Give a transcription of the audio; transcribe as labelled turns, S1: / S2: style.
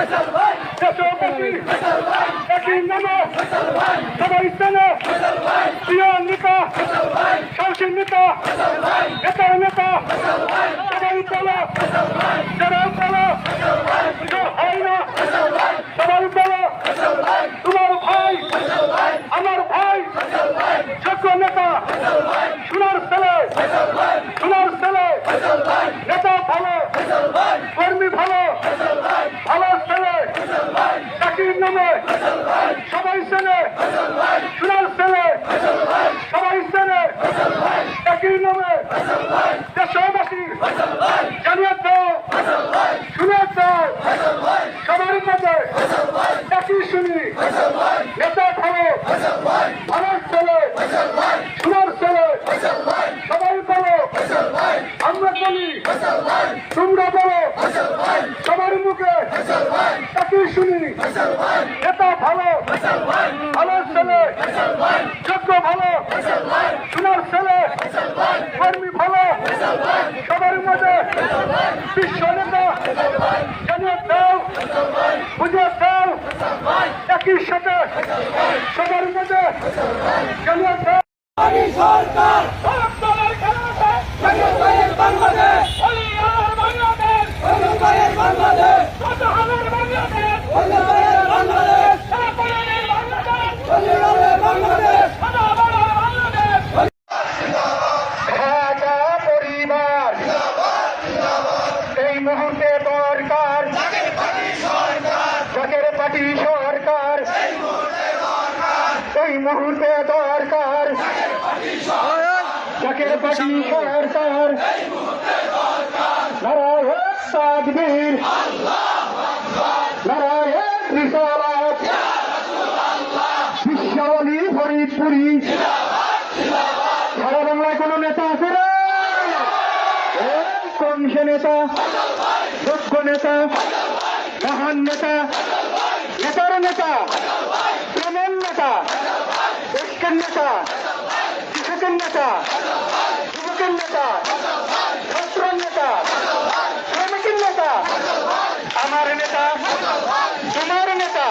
S1: দেশবাসী একই নামে সবাই চেনে প্রিয় নেতা সাহসী নেতা নেতার নেতা সবাই বলো যারা বলো কেউ হয় না সবাই বলো তোমার ভাই আমার ভাই যোগ্য নেতা সোনার ছেলে সোনার ছেলে নেতা ভালো কর্মী ভালো ভালো ছেলে চাকরির নামে সবাই চেনে সোনার ছেলে সবাই চেনে চাকরির নামে দেশবাসী জানিয়ে দাও শুনে দাও সবার মধ্যে চাকরি শুনি নেতা ভালো ভালো ছেলে সোনার ছেলে সবাই বলো আমরা বলি তোমরা বলো, সবার মুখে চাকরি শুনি। নেতা ভালো ভালো ছেলে, যোগ্য ভালো, সোনার ছেলে, কর্মী ভালো, সবার মধ্যে বিশ্ব নেতা, জানিয়ে দাও বুঝে দাও, একই সাথে সবার
S2: সরকার।
S1: পার্টি সরকার। এই মুহূর্তে দরকার। জাকের পার্টি সরকার। নারায়ণ সাদবীর নারায়ণ রিসালাত বিশ্বলী ফরিদপুরি। সারা বাংলায় কোন নেতা আছে না? কোন নেতা যোগ্য নেতা, মহান নেতা। নেতা প্রেমের নেতা ঐক্যের নেতা কৃষকের নেতা যুবকের নেতা ছাত্রের নেতা শ্রমিকের নেতা আমার নেতা তোমার নেতা